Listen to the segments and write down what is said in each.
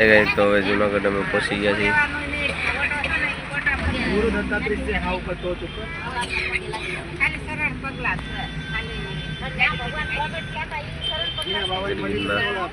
ગઈ તો હવે જુનાગઢ અમે પહોંચી ગયા છીએ ગુરુ દત્તાત્રેય છે હા ઉપર ટોચ ઉપર મીરા બાબાની મંદિર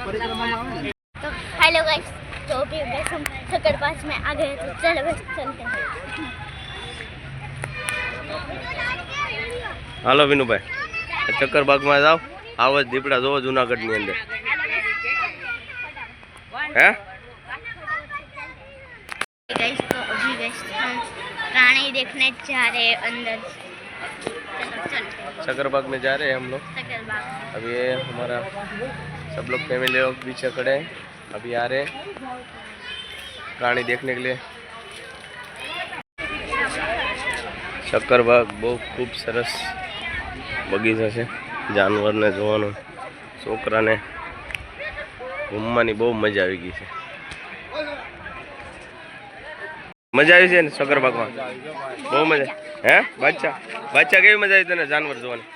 પરિક્રમામાં આવે ને तो हेलो गाइस तो अभी बस हम ठक्कर पास में आ गए तो चलो बस चलते हैं હાલો વિનુભાઈ ચક્કરબાગમાં જાઓ આવો જ દીપડા જોવો જુનાગઢની અંદર હે गाइस तो अभी गाइस हम प्राणी देखने जा रहे हैं अंदर चलो चलते हैं चक्करबाग में जा रहे हैं हम लोग ठक्कर बाग अभी ये हमारा सब लोग फैमिली लोग पीछे खड़े हैं अभी आ रहे हैं प्राणी देखने के लिए શક્કરબાગ બહુ ખૂબ સરસ બગીચા છે જાનવરને જોવાનો છોકરાને ઘૂમવાની બહુ મજા આવી ગઈ છે મજા આવી છે ને શક્કરબાગમાં બહુ મજા. હે? બાદશાહ? બાદશાહ કેવી મજા આવી તને જાનવર જોવાની?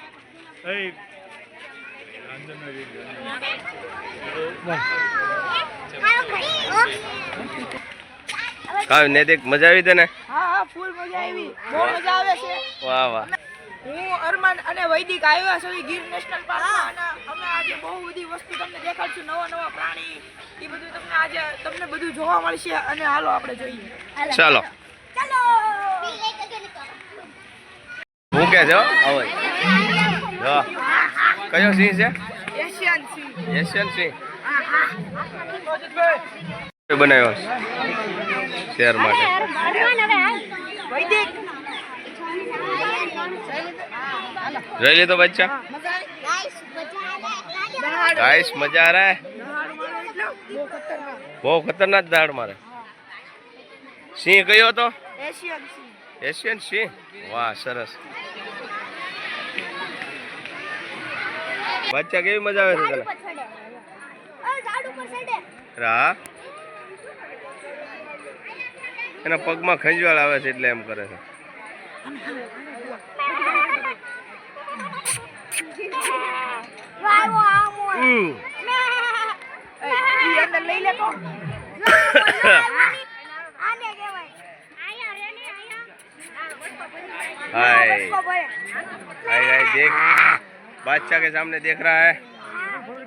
કાવ નૈતિક મજા આવી તને? હા હા ફૂલ મજા આવી. બહુ મજા આવે છે. વાહ વાહ. હું અરમાન અને વૈદિક આવ્યા છો ગીર નેશનલ પાર્કમાં અને અમે આજે બહુ બધી વસ્તુ તમને દેખાડશું નવા નવા પ્રાણી એ બધું તમને આજે તમને બધું જોવા મળશે અને હાલો આપણે જોઈએ. ચાલો. ચાલો. હું છે? હો આવો. જો. કયો સિંહ છે? એશિયન સિંહ. એશિયન સિંહ. બનાવ્યો છે. શેર માટે. વૈદિક. જોઈ લીધો બચ્ચા गाइस मजा आ रहा है ગાઈસ મજા આ રહા હે દહાડ મારો એટલે બહુ ખતરનાક બહુ ખતરનાક દાડ મારે સિંહ કયો હતો એશિયન સી એશિયન સિંહ વાહ સરસ બચ્ચા કેવી મજા આવે છે તને झाड़ू पर चढ़े રા એના પગમાં ખંજવાળ આવે છે એટલે એમ કરે છે वाह वाह मोर ઉ. ઈ અંદર લઈ લે તો આને કહેવાય આયા રે ને આયા हाय બસકો ભાઈ हाय हाय देख बादशाह के सामने देख रहा है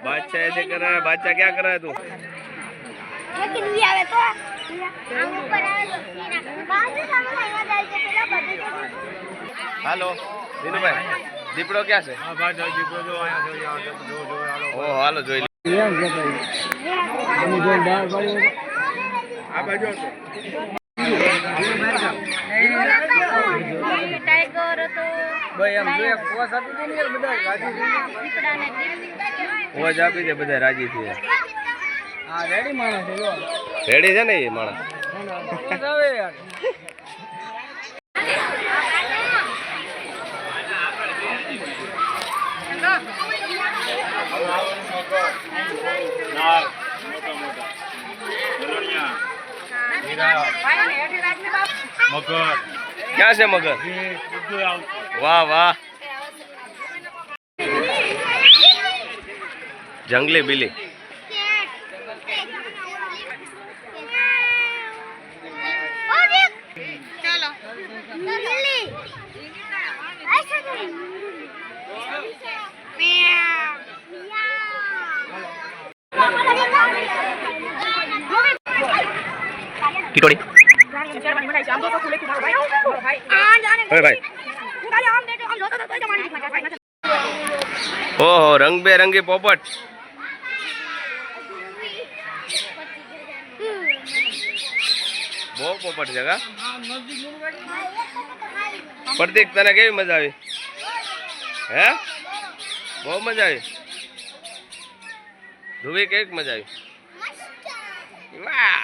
बादशाह ऐसे कर रहा है बादशाह क्या कर रहा है तू लेकिन વી આવે તો આમ ઉપર આવે દીપડો ક્યાં છે? ઓ હાલો. જોઈ કે ભાઈ. રાજી થયા રેડી છે ને એ માણસ? ક્યાં છે મગર? વાહ વાહ. જંગલી બિલી. ભાઈ. ઓહો રંગબેરંગી પોપટ. બહુ પોપટ છે કા? પ્રતિક તને કેવી મજા આવી? હે? બહુ મજા આવી. ધુવી કેવી મજા આવી? વાહ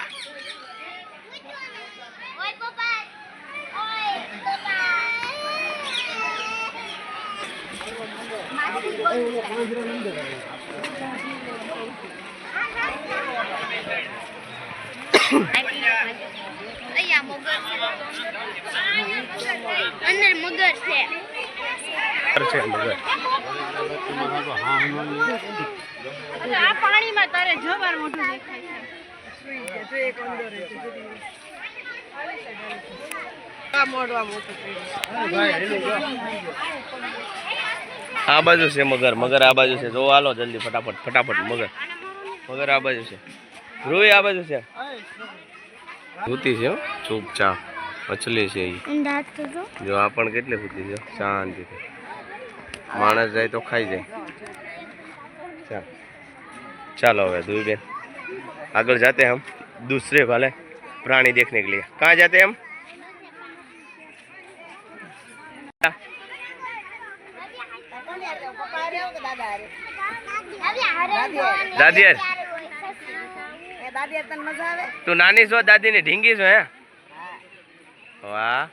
ઓય પપ્પા ઓય પપ્પા અહીંયા મગર છે અંદર મગર છે છે મગર આ પાણીમાં તારે જબર મોટું દેખાય છે આ બાજુ છે મગર મગર આ બાજુ છે જો હાલો જલ્દી ફટાફટ ફટાફટ મગર મગર આ બાજુ છે રૂઈ આ બાજુ છે સૂતી છે હો, ચૂપચાપ મછલી છે એ ઊંધા તો જો જો આ પણ કેટલી સૂતી છે શાંતિથી માણસ જાય તો ખાઈ જાય ચાલ ચાલો હવે दुई बेन આગળ જાતે हम दूसरे वाले प्राणी देखने के लिए कहाँ जाते हम દાદી તું નાની છો દાદી ની ઢીંગી છો હે? વાહ.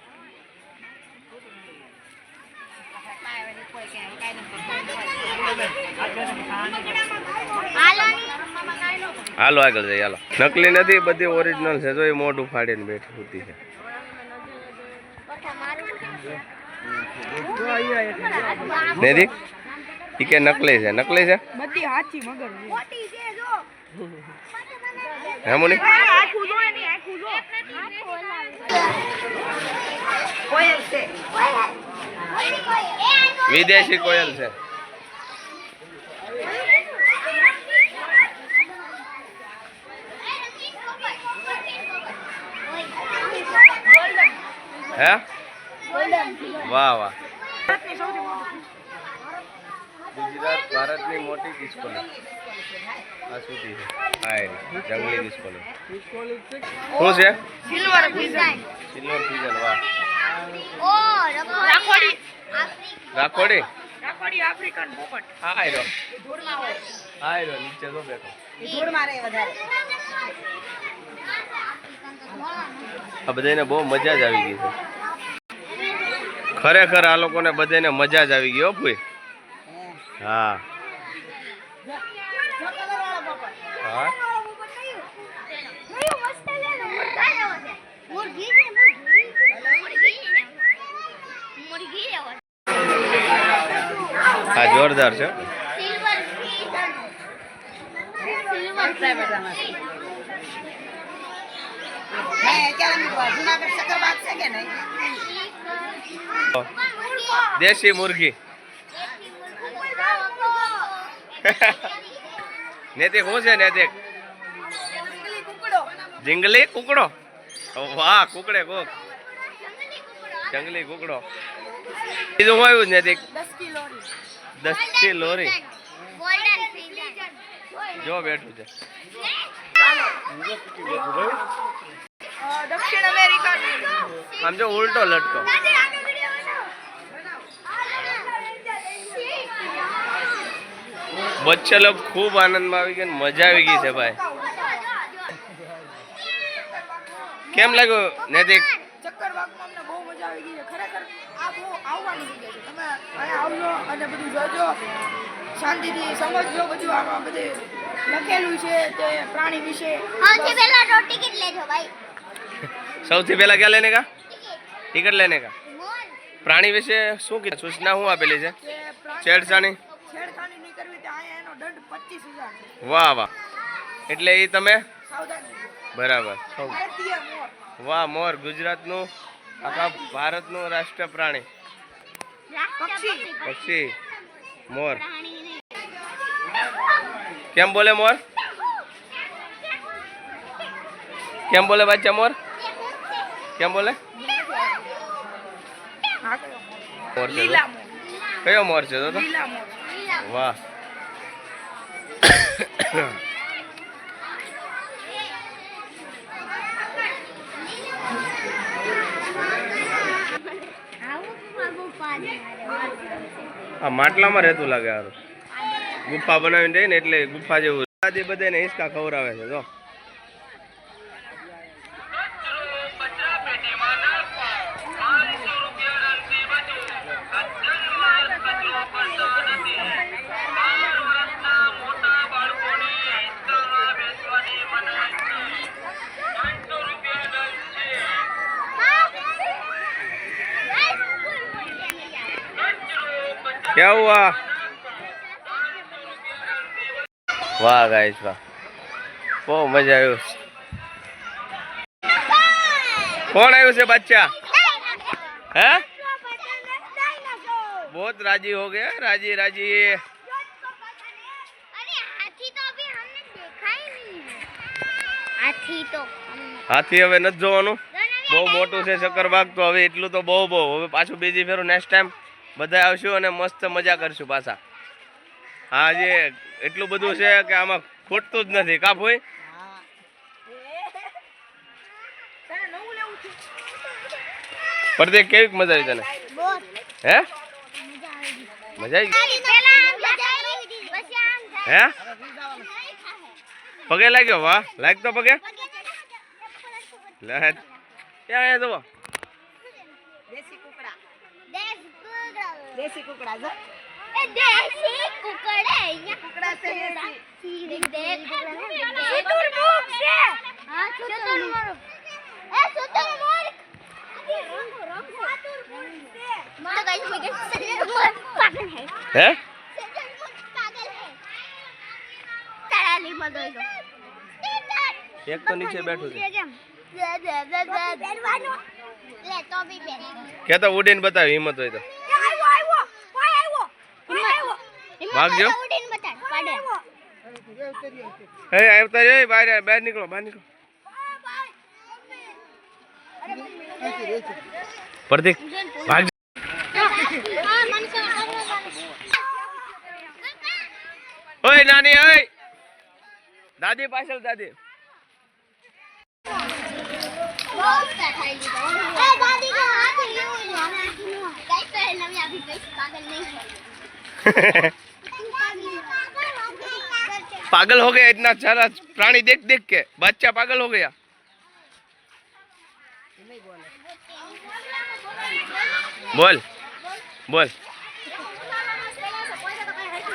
હાલો હાલો આગળ જઈએ હાલો. નકલી નથી બધી ઓરિજિનલ છે. જો એ મોઢું ફાડીને બેઠી ઉતી છે. નૈતિક ઈ કે નકલી છે નકલી છે? બધી હાચી મગર હે મુની? કોયલ છે. વિદેશી કોયલ છે. હે? વાહ વાહ. ગુજરાત ભારતની મોટી કિસ્કોલી આ સૂતી છે. હા રહી, જંગલી કિસ્કોલી શું છે? સિલ્વર ડિઝાઇન સિલ્વર ફિઝન વાહ. ઓ રાખોડી. રાખોડી? રાખોડી આફ્રિકન પોપટ. હા આયરો. હા આયરો નીચે તો બેઠો. આ બધાને બહુ મજા જ આવી ગઈ છે. ખરેખર આ લોકોને બધાને મજા જ આવી ગઈ હો ભૂઈ. હા. હા? જોરદાર છે. સિલ્વર સિલ્વર દેશી મુરગી. નૈતિક શું છે નૈતિક જંગલી કુકડો. વાહ કુકડે કોક. જંગલી કુકડો. બીજું શું આવ્યું નૈતિક દસથી લોરી. જો બેઠું છે. આમ જો ઉલટો લટકો. બચ્ચા લોકો ખૂબ આનંદમાં આવી ગયા ને મજા આવી ગઈ છે ભાઈ. કેમ લાગ્યું નૈતિક? ચક્કર વાગમાં અમને બહુ મજા આવી ગઈ છે. ખરેખર આ બહુ આવવાની જગ્યા છે. તમે અહીંયા આવજો અને બધું જોજો. શાંતિથી સમજજો બધું. આમાં બધે લખેલું છે તે પ્રાણી વિશે. સૌથી પહેલા તો ટિકિટ લેજો ભાઈ. સૌથી પહેલા ક્યાં લેને કા ટિકટ. લેને કા પ્રાણી વિશે શું સૂચના શું આપેલી છે? છેડછાણી છેડછાણી વાહ વાહ. એટલે એ તમે? બરાબર. વાહ મોર ગુજરાતનું આખા ભારતનું રાષ્ટ્ર પ્રાણી. પક્ષી. મોર. કેમ બોલે મોર? કેમ બોલે બચ્ચા મોર? કેમ બોલે? મોર છે તો? કયો મોર છે તો તો? આ માટલામાં રહેતું લાગે હારું. ગુફા બનાવીને રહી એટલે ગુફા જેવું. આદિ બધાને હિંચકા ખવડાવે છે જો. क्या हुआ વાહ ગાઈસ વાહ બહુ મજા આવ્યું કોણ આવ્યું છે બચ્ચા હે बहुत राजी हो गया राजी राजी अरे हाथी तो अभी हमने देखा ही नहीं है हाथी तो हमने હાથી હવે નથી જોવાનું બહુ મોટું છે શક્કરબાગ તો હવે એટલું તો બહુ બહુ હવે પાછું બીજી ફેરું નેક્સ્ટ ટાઈમ બધા આવશું અને મસ્ત મજા કરશું પાછા. હા, જે એટલું બધું છે કે આમાં ખોટતું જ નથી. કાપ હોય? તે કેવી મજા આવી તને? હે? મજા આવી હે? પગે લાગ્યો? વાહ લાગતો પગે? લે, ત્યાં જો દેશી કુકડા જો એ દેશી કુકડા અહીંયા. કુકડા છે દેશી. ચતુર્મુખ છે. હા ચતુર્મુખ એ ચતુર્મુખ હે? એક તો નીચે બેઠું કે તો ઉડીને બતાવી હિંમત હોય તો. ભાગજો હે આવતા રે બહાર બહાર નીકળો બહાર નીકળો પ્રદીપ ભાગ ઓય નાની ઓય દાદી પાછળ દાદી દાદી पागल नहीं है पागल हो गया इतना सारा प्राणी देख देख के बच्चा पागल हो गया બોલ બોલ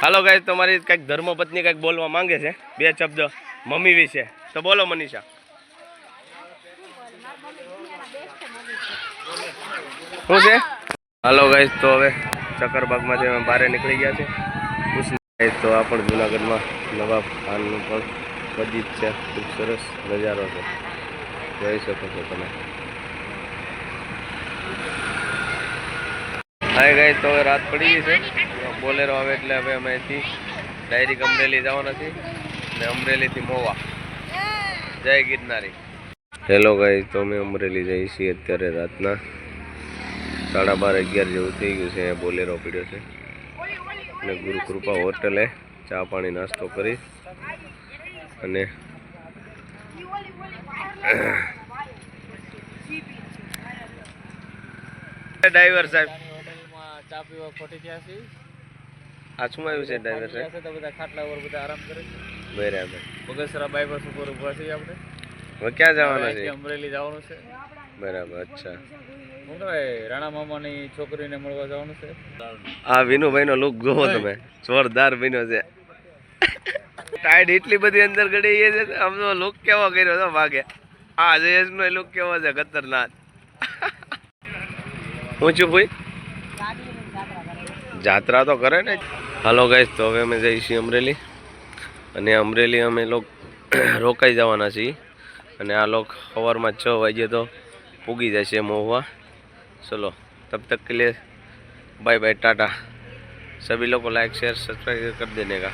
હાલો ગાઈસ તમારી કંઈક ધર્મપત્ની કંઈક બોલવા માંગે છે બે શબ્દ મમ્મી વિશે તો બોલો મનીષા શું છે હાલો ગાઈસ તો હવે ચક્કરબાગમાંથી અમે બહાર નીકળી ગયા છે ખુશ ગાઈસ તો આ પણ જુનાગઢમાં નવા ખાનનું પણ બગીચ છે. ખૂબ સરસ નજારો છે. જોઈ શકો છો તમે. હાય ગાય તો હવે રાત પડી ગઈ છે. બોલેરો આવે એટલે હવે અમે અહીંથી ડાયરેક્ટ અમરેલી જવાના છીએ ને અમરેલીથી મોવા. જય ગિરનારી. હેલો ગાઈ તો અમે અમરેલી જઈએ છીએ અત્યારે રાતના. સાડા બાર અગિયાર જેવું થઈ ગયું છે બોલેરો પીડ્યો છે. અને ગુરુકૃપા હોટલે ચા પાણી નાસ્તો કરી અને ડ્રાઈવર સાહેબ. હોટલમાં ચા પીવા ખોટી ગયા છે? આ શું આવ્યું છે ડ્રાઈવર સાહેબ? તો બધા ખાટલા ઉપર બધા આરામ કરે છે? બરાબર. બગસરા બાયપાસ ઉપર ઊભા છીએ આપણે. હવે ક્યાં જવાના છે? અમરેલી જવાનું છે. બરાબર અચ્છા. શું કહેવાય રાણા મામાની છોકરીને મળવા જવાનું છે. આ વિનુભાઈનો લુક જોવો તમે. જોરદાર વિનો છે. ટાઈડ એટલી બધી અંદર ગળી ગઈ છે આમ તો લુક કેવો કર્યો તો ભાગે આ જયેશનો લુક કેવો છે ખતરનાક. ઊંચું ભાઈ? જાત્રા તો કરે ને. હાલો ગાઈશ તો હવે અમે જઈએ છીએ અમરેલી. અને અમરેલી અમે લોક રોકાઈ જવાના છીએ. અને આ લોક સવારમાં છ વાગે તો પૂગી જશે મહુવા. ચલો तब तक के लिए बाय बाय टाटा सभी लोग को लाइक शेयर सब्सक्राइब कर देने का